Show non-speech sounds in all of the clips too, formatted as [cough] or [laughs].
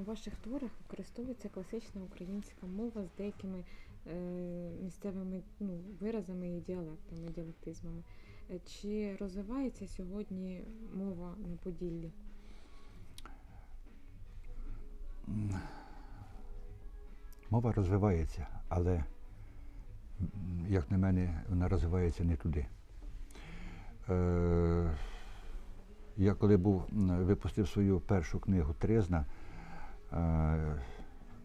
У ваших творах використовується класична українська мова з деякими е, місцевими ну, виразами і діалектами, діалектизмами. Е, Чи розвивається сьогодні мова на Поділлі? Мова розвивається, але, як на мене, вона розвивається не туди. Е, я коли був, випустив свою першу книгу Трезна,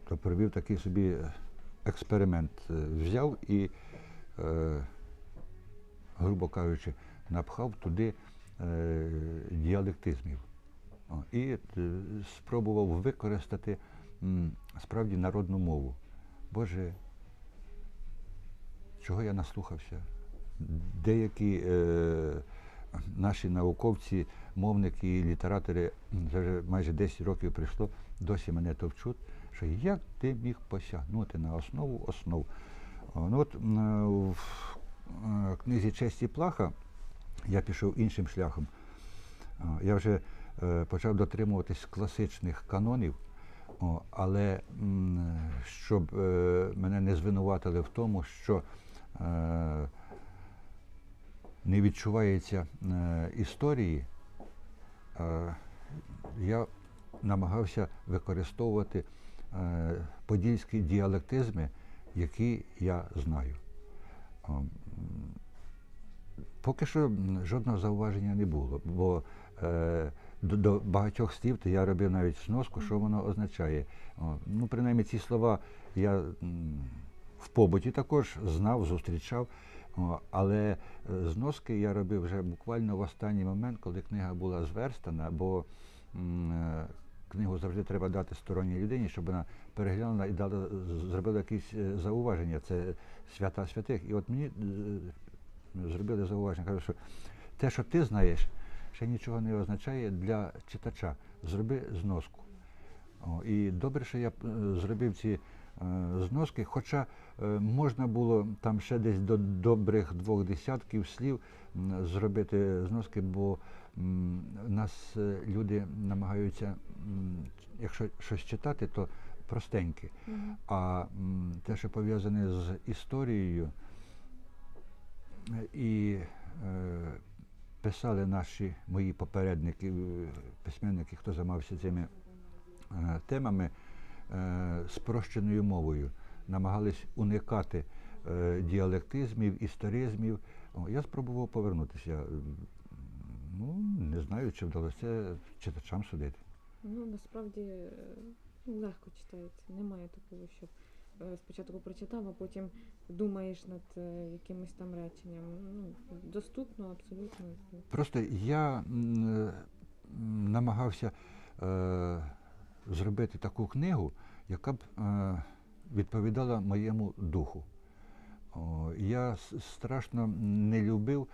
то провів такий собі експеримент. Е, Взяв і, е, грубо кажучи, напхав туди е, діалектизмів. І спробував використати справді народну мову. Боже, чого я наслухався? Деякі е, наші науковці, мовники і літератори, вже майже 10 років прийшло, досі мене товчуть, що як ти міг посягнути на основу основ. Ну от е, в е, книзі Честі Плаха я пішов іншим шляхом. Я вже е, почав дотримуватись класичних канонів, але щоб е, мене не звинуватили в тому, що е, не відчувається е, історії, е, я намагався використовувати е, подільські діалектизми, які я знаю. Поки що жодного зауваження не було, бо е, до, багатьох слів то я робив навіть сноску, що воно означає. Ну, принаймні, ці слова я в побуті також знав, зустрічав. Але е, зноски я робив вже буквально в останній момент, коли книга була зверстана, бо е, книгу завжди треба дати сторонній людині, щоб вона переглянула і дала, зробила якісь е, зауваження. Це свята святих. І от мені е, зробили зауваження, кажуть, що те, що ти знаєш, ще нічого не означає для читача. Зроби зноску. О, і добре, що я е, зробив ці зноски, хоча можна було там ще десь до добрих двох десятків слів зробити зноски, бо нас е, люди намагаються, якщо щось читати, то простеньке. А те, що пов'язане з історією, і е, писали наші мої попередники, е, письменники, хто займався цими е, темами е, спрощеною мовою, намагались уникати е, діалектизмів, історизмів. О, я спробував повернутися. Ну, не знаю, чи вдалося читачам судити. Ну, насправді е, ну, легко читається. Немає такого, що е, спочатку прочитав, а потім думаєш над е, якимось там реченням. Ну, доступно абсолютно. Просто я намагався е, зробити таку книгу, яка б е, відповідала моєму духу. О, я страшно не любив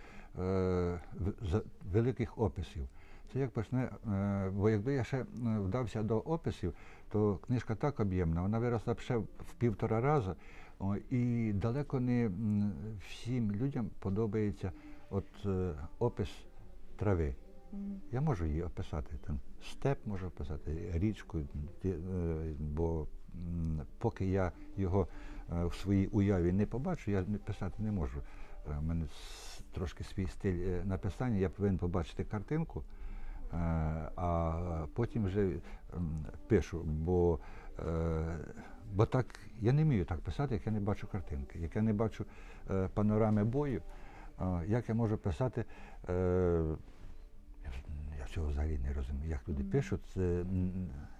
великих описів. Це як почне, е, бо якби я ще е, вдався до описів, то книжка так об'ємна, вона виросла б ще в півтора рази. І далеко не всім людям подобається от, е, опис трави. Я можу її описати. Там, степ можу описати, річку, е, бо поки я його е, в своїй уяві не побачу, я писати не можу. Е, У мене трошки свій стиль е, написання, я повинен побачити картинку, е, а потім вже пишу, бо, е, бо так я не вмію так писати, як я не бачу картинки, як я не бачу е, панорами бою, е, як я можу писати. е, я цього взагалі не розумію, як люди пишуть,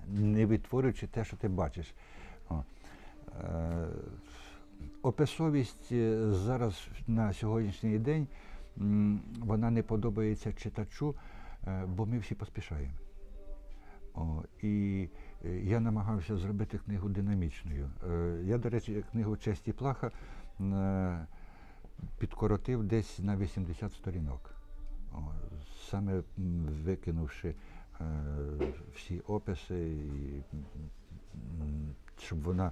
не відтворюючи те, що ти бачиш. Описовість е, зараз на сьогоднішній день вона не подобається читачу, е, бо ми всі поспішаємо. О, і е, я намагався зробити книгу динамічною. Я, до речі, книгу Честі Плаха підкоротив десь на 80 сторінок. О, саме викинувши всі описи, щоб вона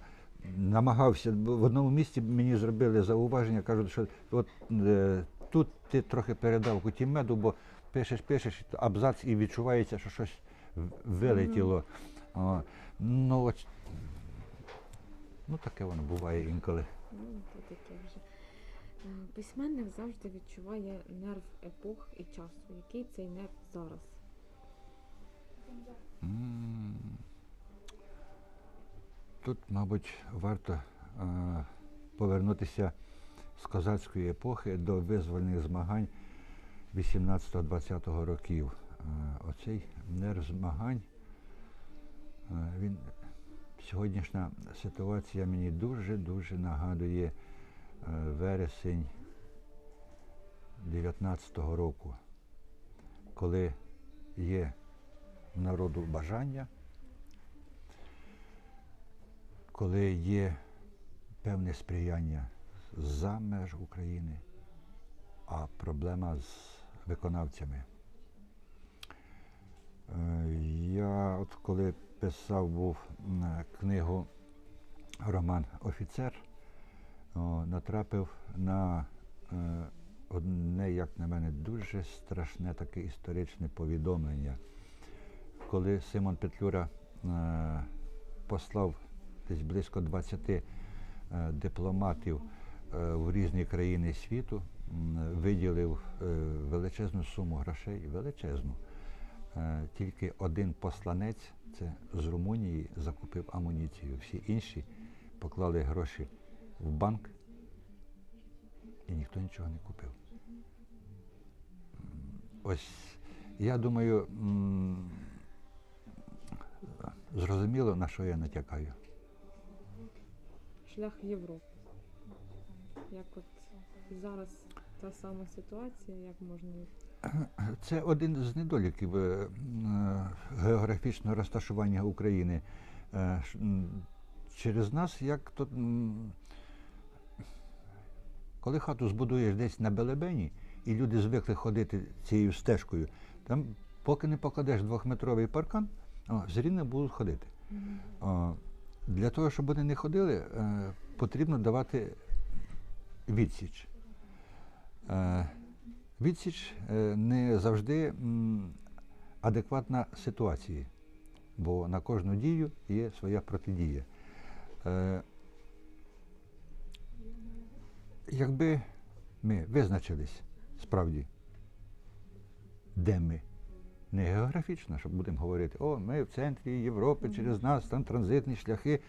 намагався. В одному місці мені зробили зауваження, кажуть, що от е, тут ти трохи передав куті меду, бо пишеш, пишеш, абзац і відчувається, що щось вилетіло. О, ну, от, ну, таке воно буває інколи. Ну, то таке вже. Е, Письменник завжди відчуває нерв епох і часу. Який цей нерв зараз? М. Тут, мабуть, варто е, повернутися з козацької епохи до визвольних змагань 18-20 років. Е, оцей нерв змагань, е, він, сьогоднішня ситуація мені дуже-дуже нагадує вересень 19-го року, коли є народу бажання, коли є певне сприяння за меж України, а проблема з виконавцями. Е, Я от коли писав був книгу роман Офіцер, натрапив на е, одне, як на мене, дуже страшне таке історичне повідомлення коли Симон Петлюра е, послав десь близько 20 е, дипломатів е, в різні країни світу, виділив е, величезну суму грошей, величезну. Тільки один посланець, це з Румунії, закупив амуніцію. Всі інші поклали гроші в банк і ніхто нічого не купив. Ось я думаю, зрозуміло, на що я натякаю. Шлях в Європу. Як от зараз та сама ситуація, як можна Це один з недоліків е, географічного розташування України. Е, Через нас, як то, коли хату збудуєш десь на Белебені, і люди звикли ходити цією стежкою, там, поки не покладеш двохметровий паркан, о, все рівно будуть ходити. О, Для того, щоб вони не ходили, е, потрібно давати відсіч. Е, Відсіч е, не завжди адекватна ситуації, бо на кожну дію є своя протидія. Якби ми визначились справді, де ми, не географічно, щоб будемо говорити, о, ми в центрі Європи, через нас там транзитні шляхи.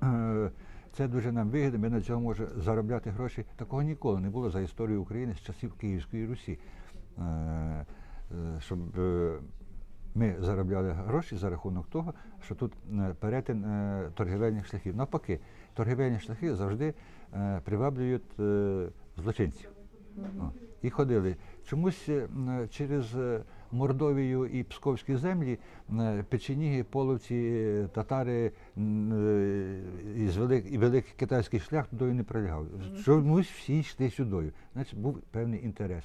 [clears throat] Це дуже нам вигідно, ми на цьому можемо заробляти гроші. Такого ніколи не було за історію України з часів Київської Русі. Е, е, Щоб е, ми заробляли гроші за рахунок того, що тут перетин торгівельних шляхів. Навпаки, торгівельні шляхи завжди приваблюють злочинців. І ходили. Чомусь е, через е, Мордовію і Псковські землі е, печеніги, половці, е, татари е, і великий китайський шлях туди не пролягав. Чомусь всі йшли сюди. Значить, був певний інтерес.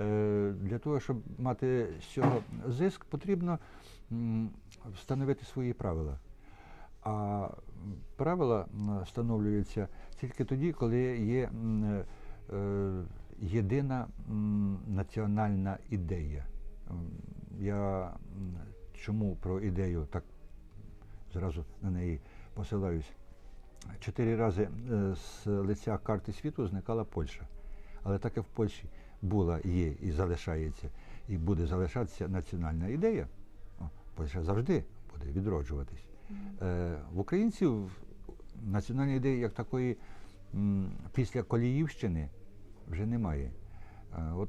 Е, Для того, щоб мати з цього зиск, потрібно встановити свої правила. А правила встановлюються тільки тоді, коли є е, е, єдина національна ідея. Я чому про ідею так зразу на неї посилаюсь? Чотири рази е, з лиця карти світу зникала Польща. Але так як в Польщі була, є і залишається, і буде залишатися національна ідея, Польща завжди буде відроджуватись. Е, в українців національної ідеї як такої після Коліївщини вже немає. От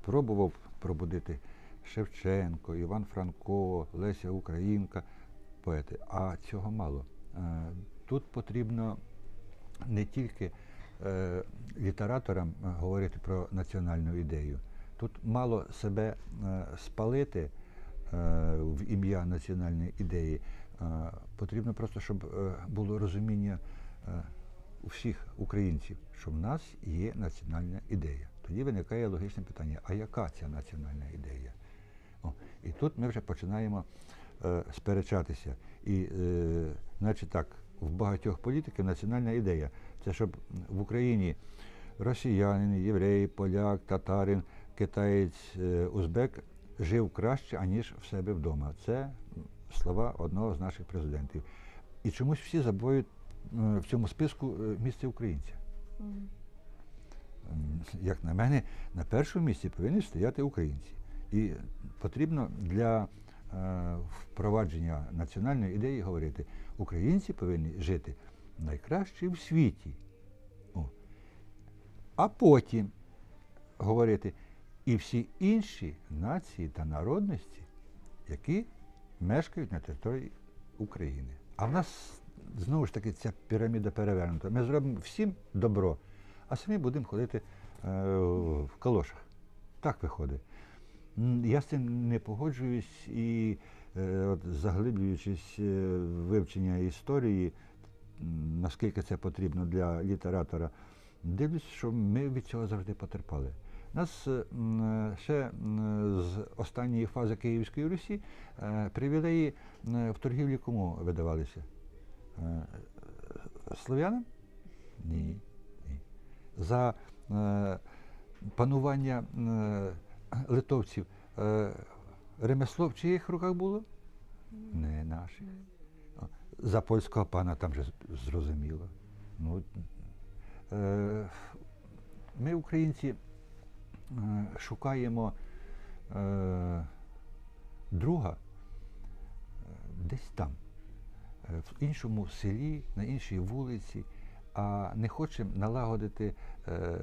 пробував пробудити Шевченко, Іван Франко, Леся Українка, поети, а цього мало. Тут потрібно не тільки е, літераторам говорити про національну ідею. Тут мало себе е, спалити е, в ім'я національної ідеї. Потрібно просто, щоб було розуміння у всіх українців, що в нас є національна ідея. Тоді виникає логічне питання: а яка ця національна ідея? О, і тут ми вже починаємо е, сперечатися. І, е, значить так, в багатьох політиків національна ідея це щоб в Україні росіянин, єврей, поляк, татарин, китаєць, е, узбек жив краще, аніж в себе вдома. Це слова одного з наших президентів. І чомусь всі забувають в цьому списку е, місце українця. Мгм. М, Як на мене, на першому місці повинні стояти українці. І потрібно для е, впровадження національної ідеї говорити, українці повинні жити найкраще в світі. О. А потім говорити і всі інші нації та народності, які мешкають на території України. А в нас знову ж таки ця піраміда перевернута. Ми зробимо всім добро, а самі будемо ходити е, в калошах. Так виходить. Я з цим не погоджуюсь і, е, от, заглиблюючись е, в вивчення історії, наскільки це потрібно для літератора, дивлюсь, що ми від цього завжди потерпали. Нас ще з останньої фази Київської Русі привілеї в торгівлі кому видавалися? Е, Слов'янам? Ні. Ні. За е, панування е, литовців ремесло в чиїх руках було? Не наших. За польського пана там же зрозуміло. Ну, ми, українці, шукаємо друга десь там, в іншому селі, на іншій вулиці, а не хочемо налагодити е,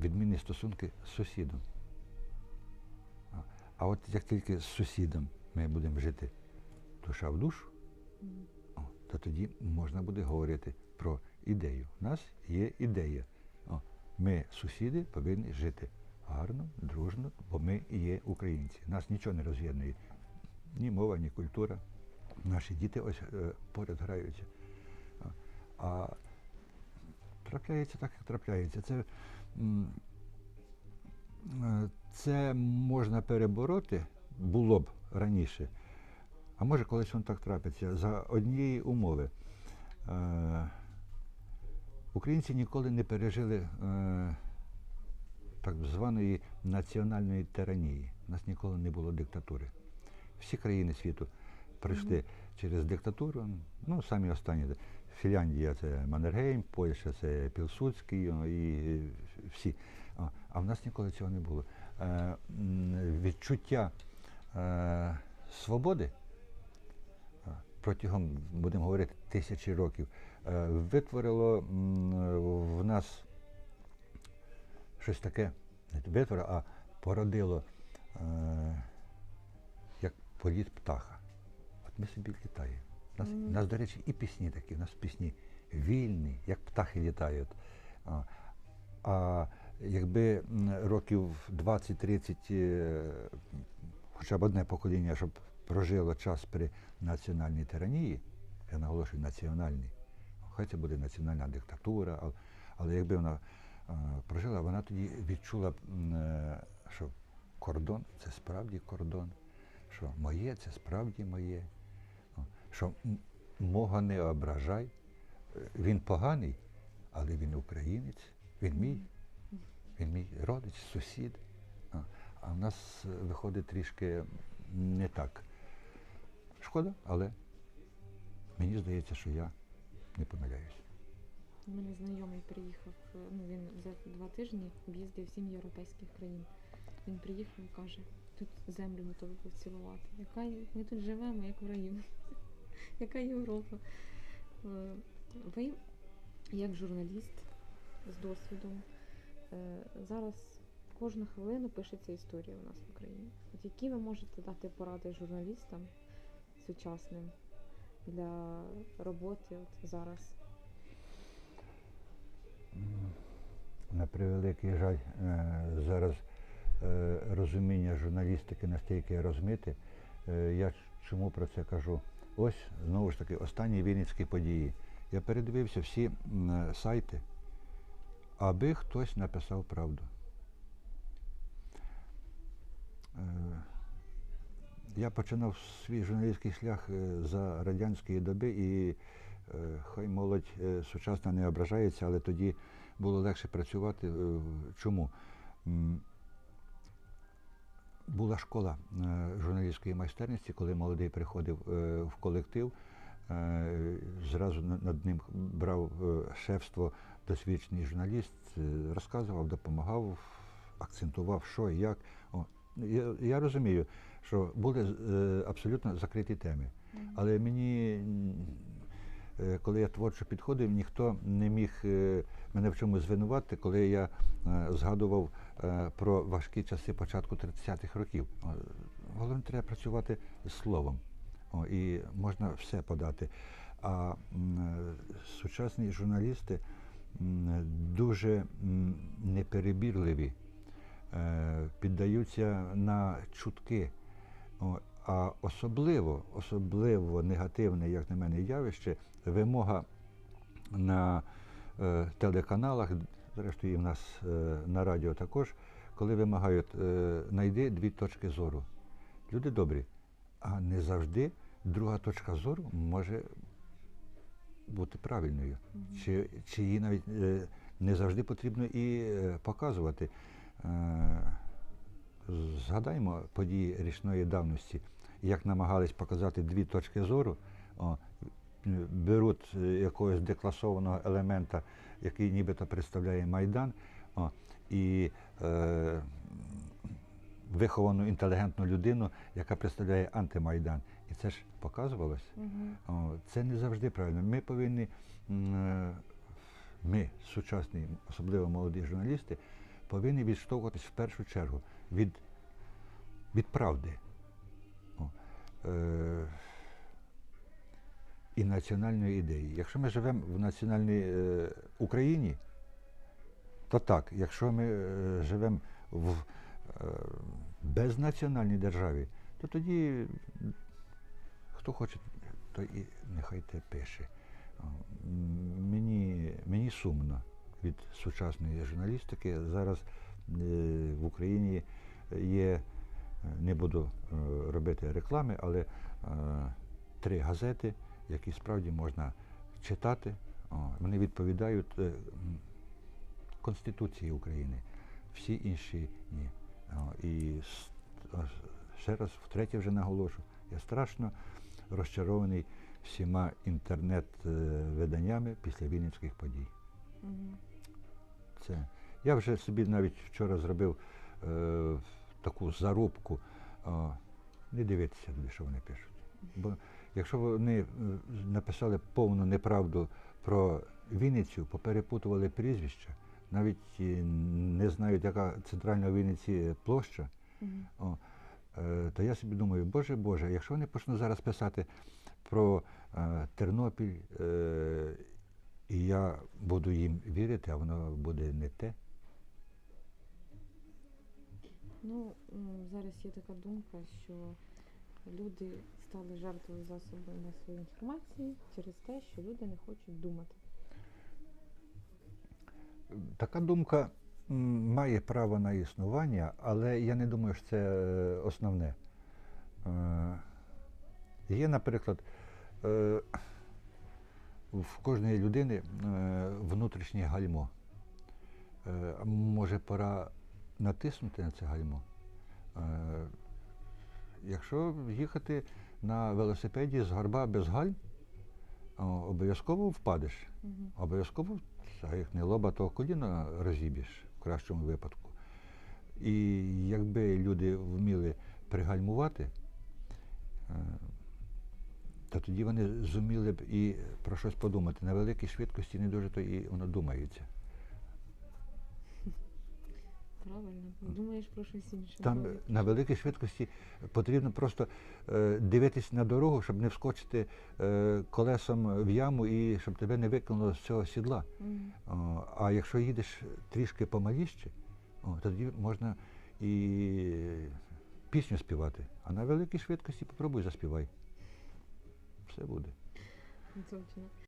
відмінні стосунки з сусідом. А- А от як тільки з сусідом ми будемо жити душа в душу, то тоді можна буде говорити про ідею. У нас є ідея. Ми, сусіди, повинні жити гарно, дружно, бо ми і є українці. Нас нічого не роз'єднує. Ні мова, ні культура. Наші діти ось е, поряд граються. А, трапляється так, як трапляється. Це, е, це можна перебороти, було б раніше. А може, колись воно так трапиться за однієї умови. Е, українці ніколи не пережили так званої національної тиранії. У нас ніколи не було диктатури. Всі країни світу пройшли через диктатуру. Ну, самі останні. Фінляндія це Маннергейм, Польща це Пілсудський о, і всі. А в нас ніколи цього не було. Е, відчуття е, свободи е, протягом, будемо говорити, тисячі років е, витворило в нас щось таке, не витворило, а породило е, як політ птаха. Ми собі літаємо. У нас, у нас, до речі, і пісні такі, у нас пісні вільні, як птахи літають. А, а якби років 20-30 е, хоча б одне покоління, щоб прожило час при національній тиранії, я наголошую національній, хай це буде національна диктатура, але, але якби вона е, прожила, вона тоді відчула, е, що кордон це справді кордон, що моє це справді моє, що мого не ображай. Він поганий, але він українець, він мій, він мій родич, сусід. А, в нас е, виходить трішки не так. Шкода, але мені здається, що я не помиляюсь. У мене знайомий приїхав, е, ну він за два тижні об'їздив сім європейських країн. Він приїхав і каже, тут землю готові поцілувати. Яка ми тут живемо, як в раю. [laughs] Яка Європа? Е, Ви, як журналіст з досвідом, е, зараз кожну хвилину пишеться історія у нас в Україні. От які ви можете дати поради журналістам сучасним для роботи от зараз? На превеликий жаль, е, зараз розуміння журналістики настільки розмите. Я чому про це кажу? Ось знову ж таки останні вінницькі події. Я передивився всі сайти, аби хтось написав правду. Е, Я починав свій журналістський шлях е, за радянської доби, і е, хай молодь сучасна не ображається, але тоді було легше працювати. Чому? Була школа е, журналістської майстерності, коли молодий приходив е, в колектив, е, зразу над ним брав шефство досвідчений журналіст, розказував, допомагав, акцентував, що і як. О, я, я розумію, що були абсолютно закриті теми. Але мені, коли я творчо підходив, ніхто не міг е, мене в чомусь звинувати, коли я е, згадував е, про важкі часи початку 30-х років. Головне, треба працювати словом. О, і можна все подати. А е, сучасні журналісти дуже неперебірливі, е, піддаються на чутки. А особливо, особливо негативне, як на мене, явище, вимога на е, телеканалах, зрештою і в нас е, на радіо також, коли вимагають, е, знайди дві точки зору. Люди добрі, а не завжди друга точка зору може бути правильною. Чи, чи її навіть е, не завжди потрібно і е, показувати. Е, Згадаймо події річної давності, як намагались показати дві точки зору, о, беруть е, якогось декласованого елемента, який нібито представляє Майдан, о, і е, виховану інтелігентну людину, яка представляє антимайдан. І це ж показувалось. Мгм. О, Це не завжди правильно. Ми повинні, е, ми, сучасні, особливо молоді журналісти, повинні відштовхуватись в першу чергу від, від правди. Е, і національної ідеї. Якщо ми живемо в національній е, Україні, то так, якщо ми е, живемо в е, безнаціональній державі, то тоді хто хоче, то і нехай те пише. Мені, мені сумно від сучасної журналістики. Зараз е, в Україні є, не буду е, робити реклами, але е, три газети, які справді можна читати. Вони відповідають е, Конституції України. Всі інші ні. І ще раз, втретє вже наголошу, я страшно розчарований всіма інтернет-виданнями після Вінницьких подій. Це. Я вже собі навіть вчора зробив е, таку зарубку. О, не дивитися, що вони пишуть. Бо якщо вони е, написали повну неправду про Вінницю, поперепутували прізвища, навіть е, не знають, яка центральна в Вінниці площа, о, е, то я собі думаю, Боже Боже, якщо вони почнуть зараз писати про Тернопіль, і я буду їм вірити, а воно буде не те. Ну, зараз є така думка, що люди стали жертвою засобів масової інформації через те, що люди не хочуть думати. Така думка має право на існування, але я не думаю, що це е, основне. Е, Є, наприклад, е, в кожної людини внутрішнє гальмо. Може, пора натиснути на це гальмо. Е, Якщо їхати на велосипеді з горба без гальм, обов'язково впадеш. Обов'язково, а як не лоба, то коліно розіб'єш в кращому випадку. І якби люди вміли пригальмувати, е, то тоді вони зуміли б і про щось подумати. На великій швидкості не дуже то і воно думається. Правильно, думаєш про щось інше. Там на великій швидкості потрібно просто е, дивитись на дорогу, щоб не вскочити е, колесом в яму і щоб тебе не викинуло з цього сідла. Мгм. О, а якщо їдеш трішки помаліще, о, тоді можна і пісню співати. А на великій швидкості попробуй заспівай. Все буде. Точно.